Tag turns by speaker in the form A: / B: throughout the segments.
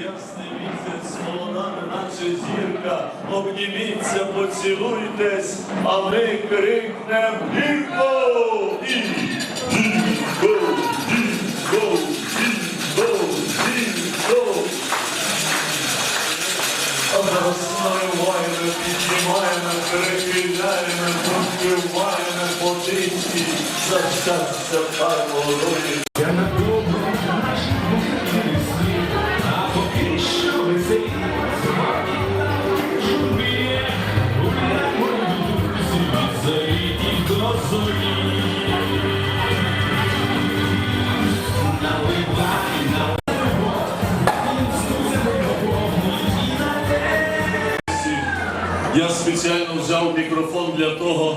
A: ясний місяць, молода, наче зірка. Обніміться, поцілуйтесь, а ми крикнем гірко! І гірко, гірко, гірко, гірко. Розмариваємо, піднімаємо, перехиляємо, поспіваємо потички, за щастя та молодої. Спеціально взяв мікрофон для того,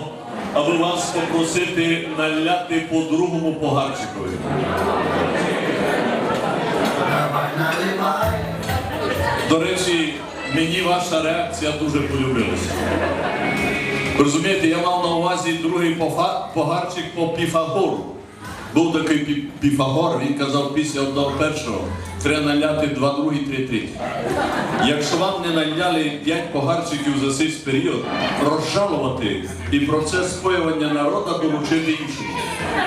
A: аби вас попросити наляти по другому погарчикові. До речі, мені ваша реакція дуже полюбилася. Розумієте, я мав на увазі другий погарчик по Піфагору. Був такий Пі- Піфагор, він казав після одного першого, треба наляти два другі, три треті. Якщо вам не наляли п'ять погарчиків за цей період, розжалувати і процес споювання народу доручити іншому.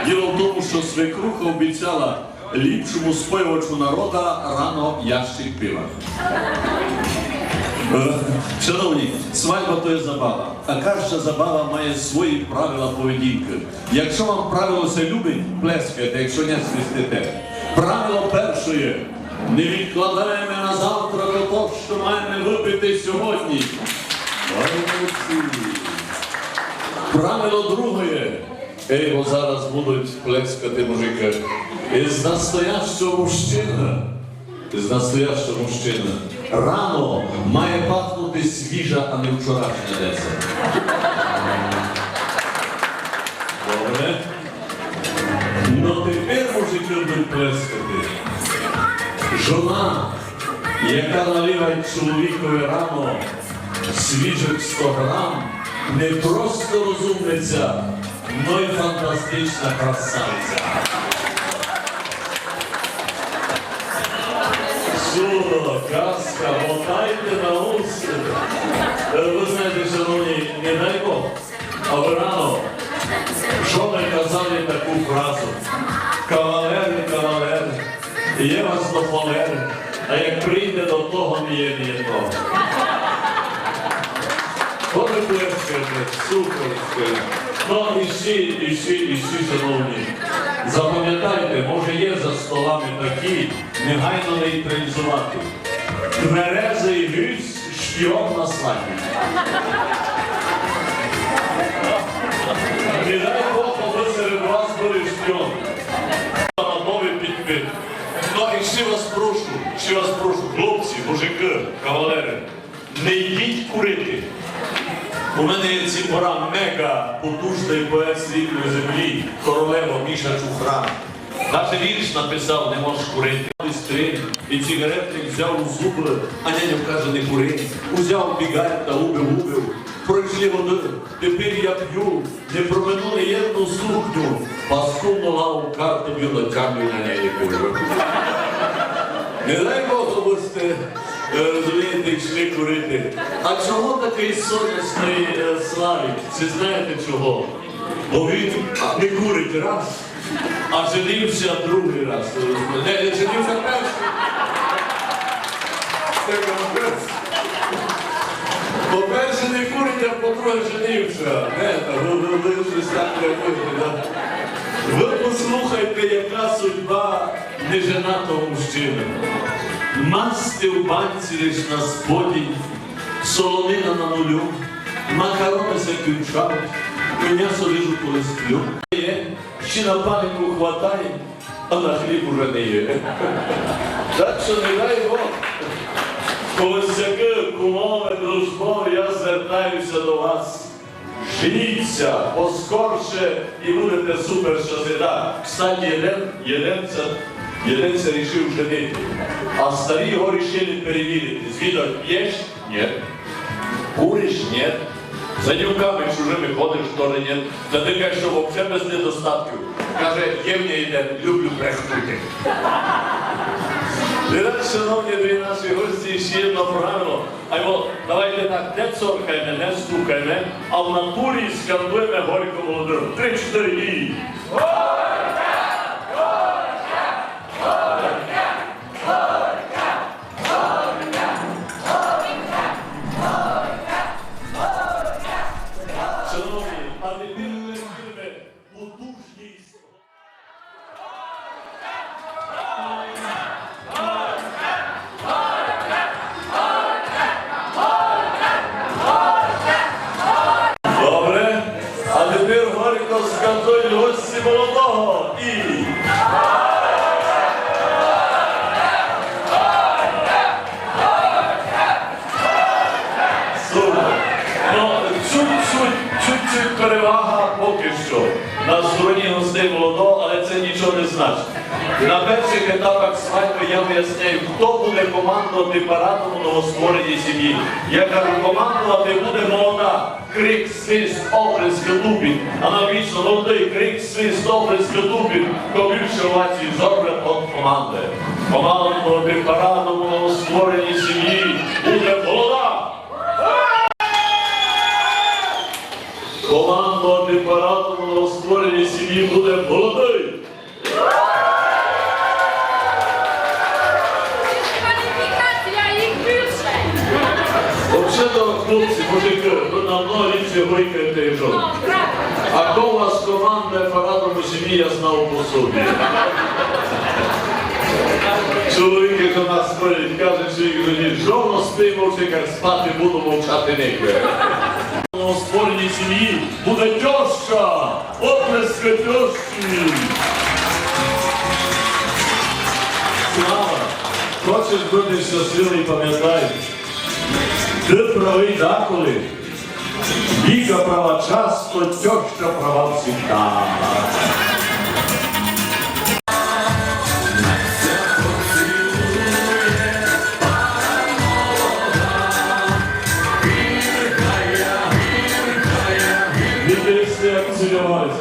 A: Діло в тому, що свекруха обіцяла ліпшому споювачу народа рано ящик пива. Шановні, свадьба то є забава, а кожна забава має свої правила поведінки. Якщо вам правило це любить, плескайте, якщо не свистите. Правило перше не відкладаємо на завтра того, що маємо випити сьогодні. Правило друге. Ей, бо зараз будуть плескати мужики. Із настоящого мужчина. Із настоящого мужчина. Рано має пахнути свіжа, а не вчорашня деться. Добре. Ну тепер мужики будуть плескати. Жона, яка наливає чоловікові рано свіжих 100 грам, не просто розумниця, но й фантастична красавиця. Чудо, казка, мотайте на уси. Е, Ви знаєте, шановні, не дай Бог, а ви рано, що ми казали таку фразу? Кавалери, кавалери, є вас до холери, а як прийде до того, не є не того. Коли плескаєте, супер. Ну, і всі, і всі, і всі, шановні. Запам'ятайте, може є столами такі, негайно нейтралізувати. Тверезий гюсь, шпіон на свадьбі. Не дай Бог, аби серед вас були шпіон. На мові підпит. Ну і ще вас прошу, ще вас прошу, хлопці, мужики, кавалери, не йдіть курити. У мене є ці пора мега потужний поет світлої землі, королева Міша Чухран. Навіть вірш написав, не можеш курити. Стрим, і цигарети взяв у зуби, а няню каже, не кури. Узяв бігаль та убив, убив. Пройшли води, тепер я п'ю, не промину ні єдну сукню. Паскудну лаву карту б'ю на камінь на неї курю. Не дай Бог, сте, е, розумієте, йшли курити. А чого такий сонячний е, Славік? Чи знаєте чого? Бо він не курить раз, а женився другий раз. Не, не женився перший. Це капець. По-перше, не курить, а по-друге, женився. Не, та ви, ви, ви щось так реагуєте, да? Ви послухайте, яка судьба неженатого мужчини. Масти в банці лиш на сподінь, солонина на нулю, макарони закінчають, м'ясо ріжу коли сплю. Ще на панику хватає, а на хліб уже не є. Так що не дай Бог. Колосяки, кумови, дружбо, я звертаюся до вас. Женіться поскорше і будете супер щаслива. Кстати, Єлен, Єленця, Єленця рішив женити. А старі його рішили перевірити. Звідок п'єш? Ні. Куриш? Ні. За дівками чужими ходиш, теж ні. Та ти кажеш, що взагалі без недостатків. Каже, є ній йде, люблю брехнути. Шановні дві наші гості, ще одне правило. А давайте так, не цоркаємо, не стукаємо, а в натурі скандуємо горько молодим. Три, чотири і. Перших етапах свадьби я виясняю, хто буде командувати парадом у новоствореній сім'ї. Я кажу, командувати буде молода. Крик, свист, оплески, тупіт. Аналогічно молодий крик, свист, оплески, тупіт. Хто більше овацій зорбе від команди. Командувати парадом новоствореній сім'ї буде молода. Командувати парадом новоствореній сім'ї буде молодий. Взагалі, хлопці, мужики, ви давно ліпше викрите і
B: brawo!
A: А то у вас команда парадом у сім'ї, я знав по собі. Чоловіки до нас ходять, кажуть, що їх жені, жовно спи, мовчи, як спати буду, мовчати не. У спорній сім'ї буде тьоща, оплески тьощі. Слава, хочеш бути щасливий, пам'ятай, ти правий деколи. Віка права часто, тьоща права всегда.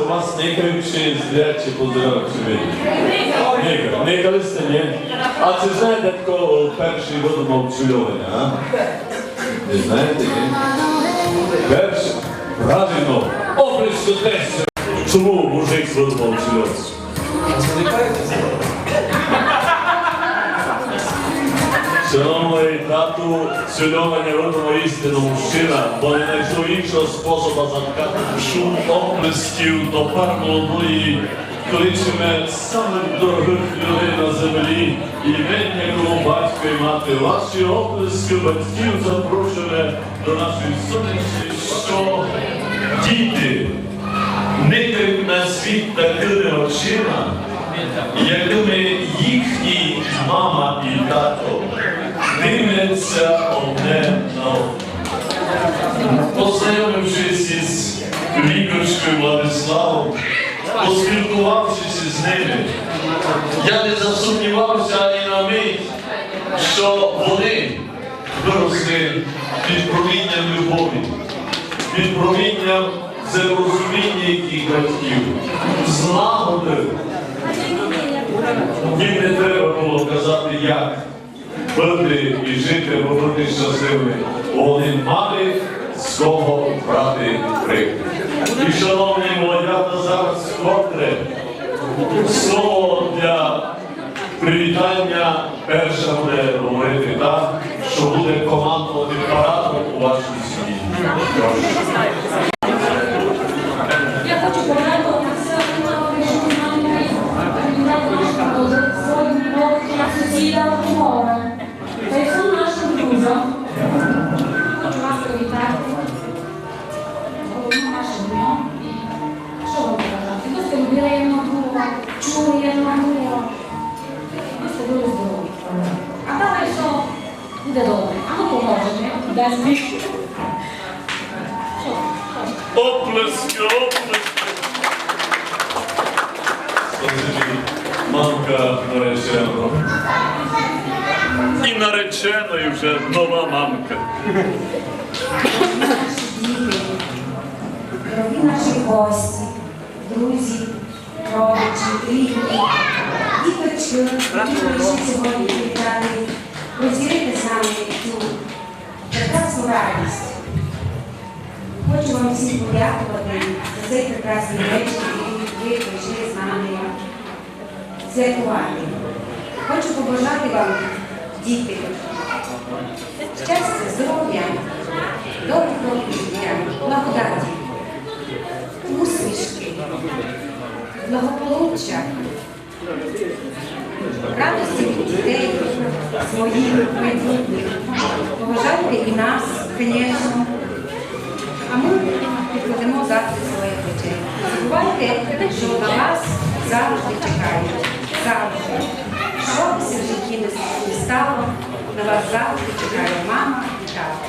A: Вас никаючи зрячі собі. Ника, никали сте, ні? А чи знаєте перший год мовчульовання, а? Не знаєте, ні? Перший? Правильно. Оплеску тесть. Чому мужик з роду мовчульовці? Шановний тату, цільовання родного істину мужчина, бо не знайшов іншого способу заткати шум оплесків до пар молодої, кличемо самих дорогих людей на землі, і якого батька і мати. Ваші оплески батьків запрошуємо до нашої сонячної, що діти никають на світ такими очима, якими їхні мама і тато дивляться одне на одне. Поспілкувавшись із ними, я не засумнівався і на мить, що вони виросли під промінням любові, під промінням взаєморозуміння їхніх батьків, злагоди. Їм не треба було казати, як бути і жити, бо бути щасливими. Вони мали з кого брати приклад. І шановні молодята, зараз вкотре слово для привітання першого буде говорити так, що буде командувати парадом у вашій сім'ї.
B: Що? Що?
A: Оплески, оплески. Мамка нареченого. І нареченою вже нова мамка.
C: дорогі наші гості, друзі, родичі, рідні, діточки, які прийшли сьогодні привітати розділити з нами цю прекрасну радість. Хочу вам всім подякувати за цей прекрасний вечір, який ви прийшли з нами святкувати. Хочу побажати вам, діти, щастя, здоров'я, доброго життя, благодаті, усмішки, благополуччя, радості від дітей, своїх майбутніх. Нас, звісно. А ми підкладемо завтра плече. Не Забувайте, що на вас завжди чекають. Завжди. Що б в житті не стало, на вас завжди чекає мама і тато.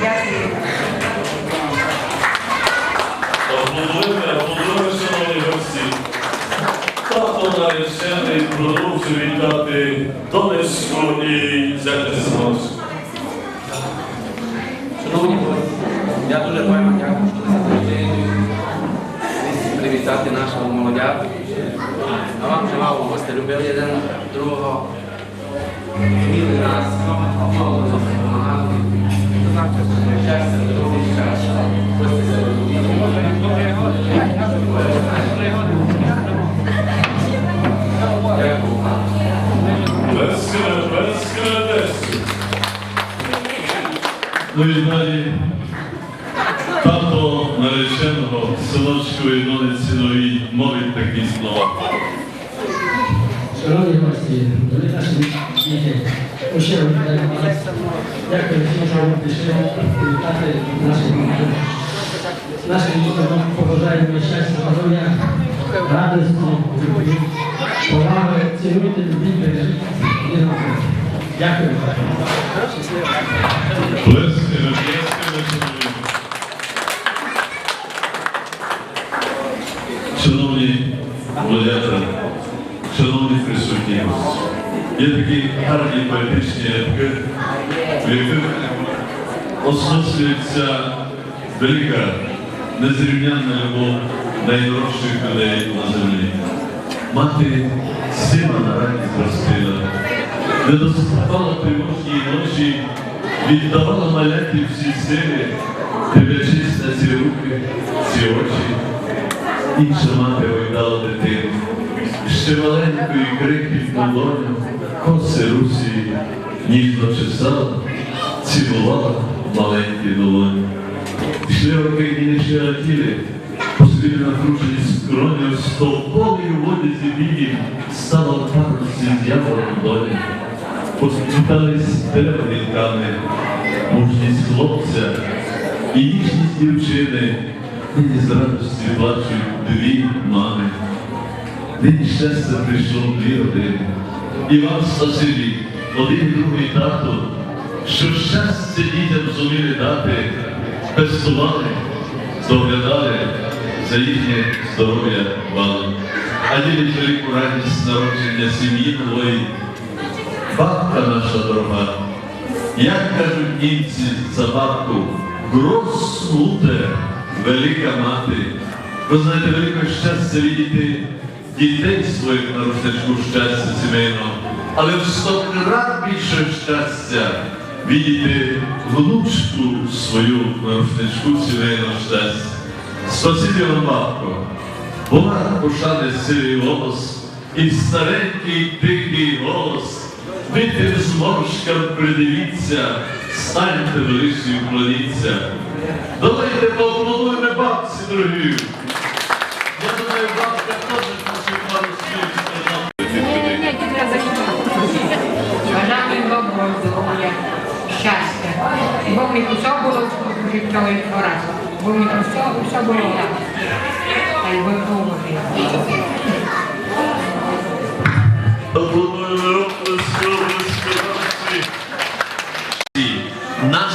C: Дякую.
D: Аплодуємо, аплодуємо, шановні гості. Тато наречений продовжує вітати донечку і зятя
E: Шановні гості, я дуже вам дякую, що ви привітати нашого молодяту. А вам желаю, щоб ви любили один другого, вміли нас, допомагали. Щастя, здоров'я, щастя. Гості
A: Ну і далі тато нареченого синочкової дониці новій мовить такі слова.
F: Шановні гості, дорогі наші діти, щиро вітаю вас. Дякую що ви прийшли привітати наших дітей. Нашим дітям побажаємо щастя, здоров'я, радості, любові, поваги, цінуйте, любіть, бережіть. один одного.
A: Шановні. Шановні шановні присутні, є такі гарні поетичні рядки, в яких осмислюється велика, незрівнянна любов найдорожчих людей на землі. Мати сина на рані зростила, не доспала тривожній ночі, віддавала маляті всі сили, дивлячись на ці руки, ці очі. Інша мати гойдала дитину, ще маленької крихітну долю, коси русі, ніжно чесала, цілувала маленькі долоні. Йшли роки і не ще раділи, посвіти накручені скроню, стовпові в одязі білі, стала парусі з'явила долі. Посвітались дерева вінками, мужність хлопця і ніжність дівчини, нині з радості плачуть дві мами. Нині щастя прийшло дві родини. І вам спасибі, один другий тато, що щастя дітям зуміли дати, пестували, доглядали за їхнє здоров'я дбали. А ділять велику радість народження сім'ї нової. Бабка наша дорога, як кажуть німці за бабку, гросмуте, велика мати. Ви знаєте, велике щастя видіти дітей своїх на рушничку щастя сімейного, але в сто крат більше щастя видіти внучку свою на рушничку сімейного щастя. Спасибі вам, бабко, була пошани сивий голос і старенький тихий голос. Витер зморшкам придивіться, станьте в лисі вклоніться. Давайте поаплодуємо бабці, дорогі. Я думаю, бабка теж хоче пару слів сказати.
G: Щастя. Бо мені все було життєвий раз. Бо мені все, все було так. Та й ви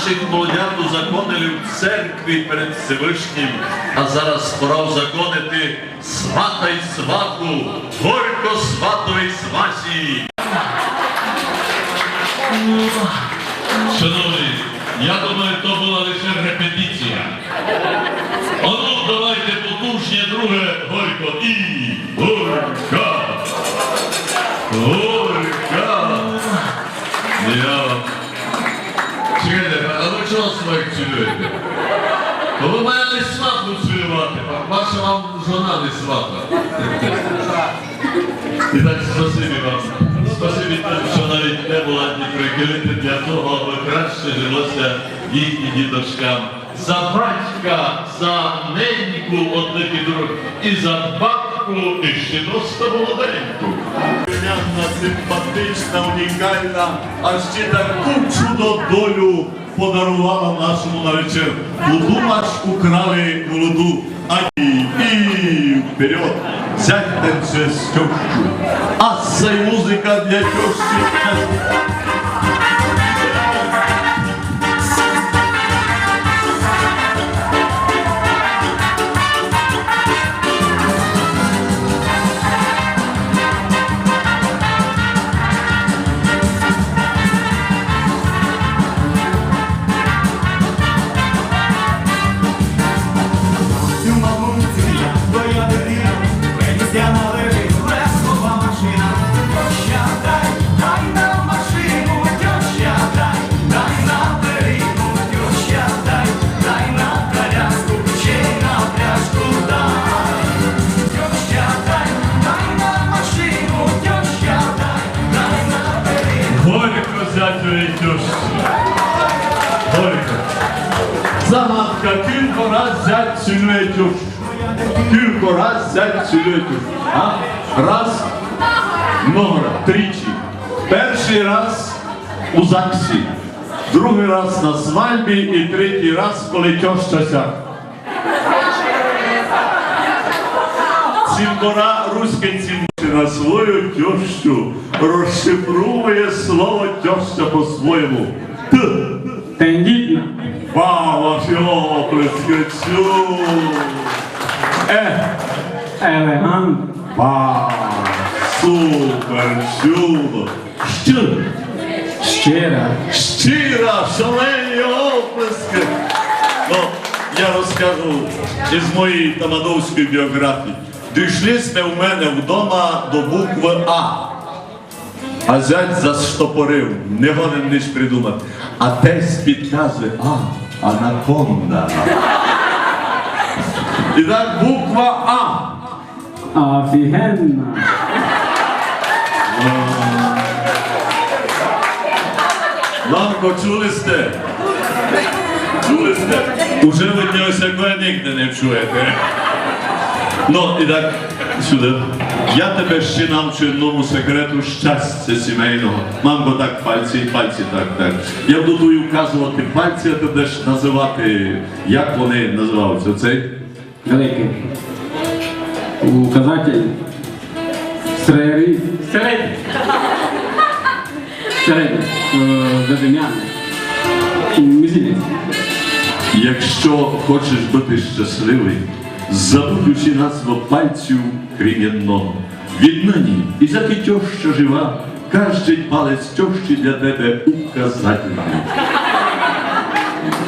A: Наших молодят узаконили в церкві перед Всевишнім, а зараз пора узаконити свата й свату, горько сватовій сваті. Шановні, я думаю, то була лише репетиція. А ну, давайте потужнє друге горько і горька. Горька.
H: Жона не свата. І так спасибі вам. Спасибі тим, що навіть не була ні прихилити для того, аби краще жилося їхнім діточкам. За батька, за неньку одних і других, і за бабку, і ще доста молоденьку.
A: Симпатична, унікальна, а ще таку чудо долю подарувала нашому нареченому. Луду наш украли молоду, а і, і вперед, сядьте с тещу. А це музика для тещі. Зятю. Горько. Загадка, кілько раз зять цілує тещу. Кілько раз зять цілує тещу. А? Раз, много раз, тричі. Перший раз у ЗАГСі, другий раз на свадьбі і третій раз, коли теща сяк. Цімбора руськинців на свою тещу розшифровує слово теща по-своєму. Т.
F: Тендітна.
A: Вау, оплески, чу. Е,
F: Елегант.
A: вау, супер, чудо. Що?
F: Щира.
A: Щира, шалені оплески. Ну, я розкажу із моєї тамадовської біографії. Дійшли сте у мене вдома до букви А. А зять заштопорив, не годен ніч придумати. А тесть підказує, а, анаконда. І так буква А.
F: Офігенна.
A: Ламко, чули сте? Чули сте? Уже ви нього всякого нігде не чуєте. Ну, і так, сюди. Я тебе ще навчу одному секрету щастя сімейного. Мамко, так, пальці, пальці, так, так. Я буду тобі вказувати пальці, а ти будеш називати, як вони називаються. Оцей?
F: Великий. Указатель. Середній. Середній. Середній. Безім'яний. Мізинець.
A: Якщо хочеш бути щасливий, забудь усі назва пальців крем'яного. Віднині, і заки тьоща жива, кожний палець тьощі для тебе указательний.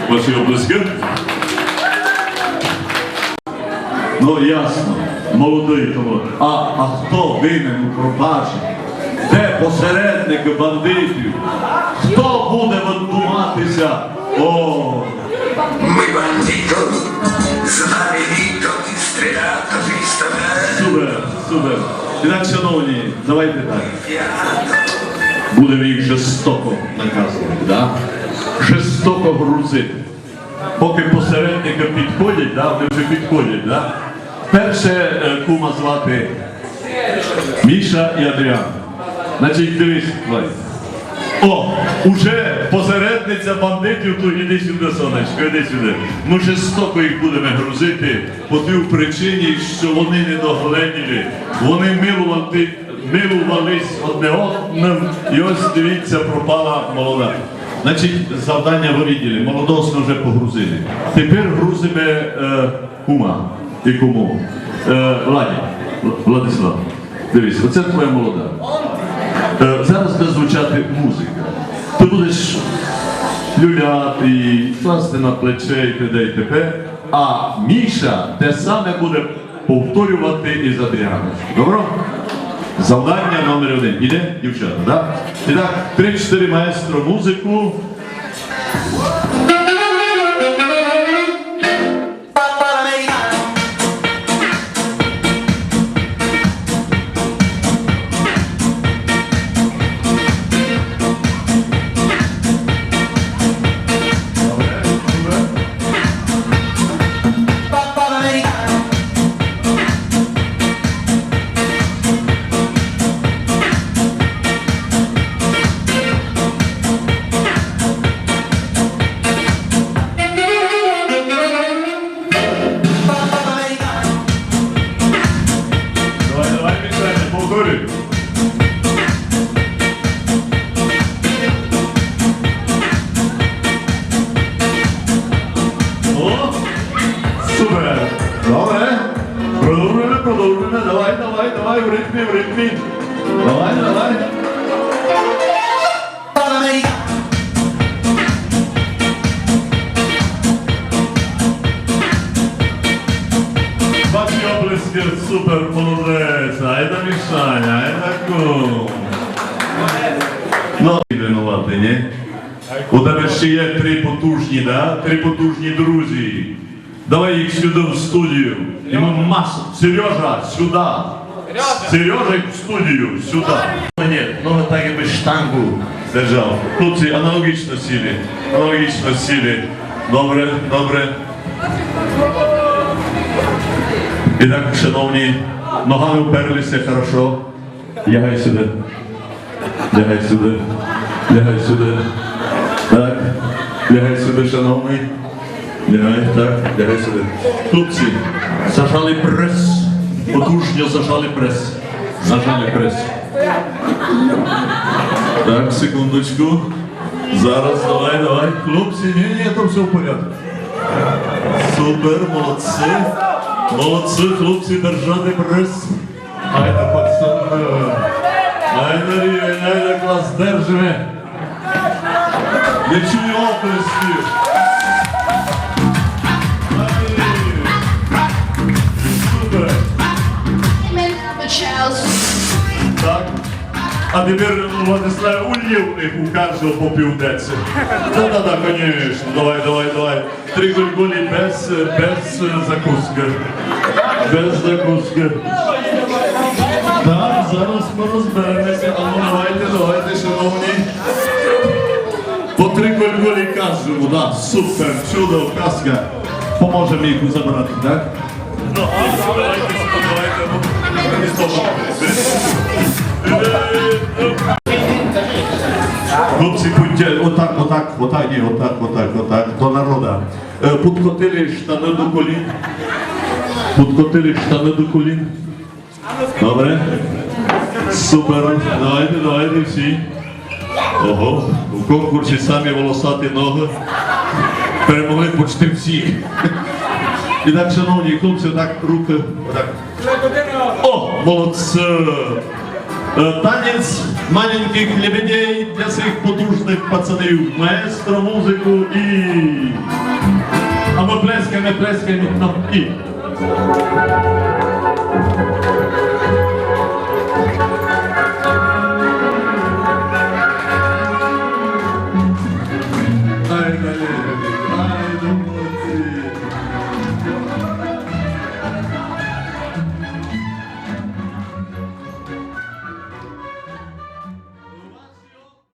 A: Ваші обласки? Ну ясно, молодий тому. А, а хто винен у пропажі? Де посередники бандитів? Хто буде відбуватися? О,
I: Мы бандитов, знаменитов, стрелята приставляют.
A: Супер, супер. І так, шановні, давайте так. Будемо їх жорстоко наказувати, да? жорстоко грузити. Поки посередники підходять, да? вони вже підходять. Да? Перше е, кума звати Міша і Адріан. Значить, дивись, Владь. О, уже посередниця бандитів, то іди сюди, сонечко, іди сюди. Ми жорстоко їх будемо грузити по тій причині, що вони не догледіли. Вони милували, милувались одне одним, і ось дивіться, пропала молода. Значить, завдання ви виділи, молодосну вже погрузили. Тепер грузимо е, кума і куму. Е, Владі, Владислав, дивись, оце твоя молода. Е, Зараз буде звучати музика. Ти будеш люляти, класти на плече і т.д. і т.п. А Міша те саме буде повторювати із Адріаном. Добро? Завдання номер один. Іде, дівчата, так? І так, три-чотири маестро музику. У тебе ще є три потужні, да? Три потужні друзі. Давай їх сюди в студію. І ми масу. Сережа, сюди. Сережа в студію, сюди. Ні, ну так якби штангу держав. Хлопці, аналогічно сілі. Аналогічно сілі. Добре, добре. І так, шановні, ногами вперлися хорошо. Лягай сюди. Лягай сюди. Лягай сюди. Так. Лягай сюди, шановний. Лягай, так, лягай сюди. Хлопці, зажали прес. Потужно зажали прес. Зажали прес. Так, секундочку. Зараз, давай, давай. Хлопці, ні, ні, там все в порядку. Супер, молодці. Молодці, хлопці, держати прес. Айда, пацани. Айда рівень, айда клас, держимо. Не чую оплесків. Супер. Так. А тепер Владислав Ульєвник у кожного по півдеці. Да-да-да, конечно. Давай, давай, давай. Три гульгулі без, без закуски. Без закуски. Так, зараз ми розберемося. Гульгулі кожному, да, супер, чудо, казка. Поможемо їх забрати, так? Ну, давайте, давайте, Хлопці, будьте, отак, отак, отак, ні, отак, отак, отак, до народа. Е, Подкотили штани до колін. Подкотили штани до колін. Добре? Супер. Давайте, давайте всі. Ого, у конкурсі самі волосаті ноги. Перемогли почти всі. І так, шановні хлопці, так, руки. Отак. О, молодці! Е, Танець маленьких лебедей для своїх потужних пацанів. Маестро музику і. А ми плескаємо, плескаємо там і.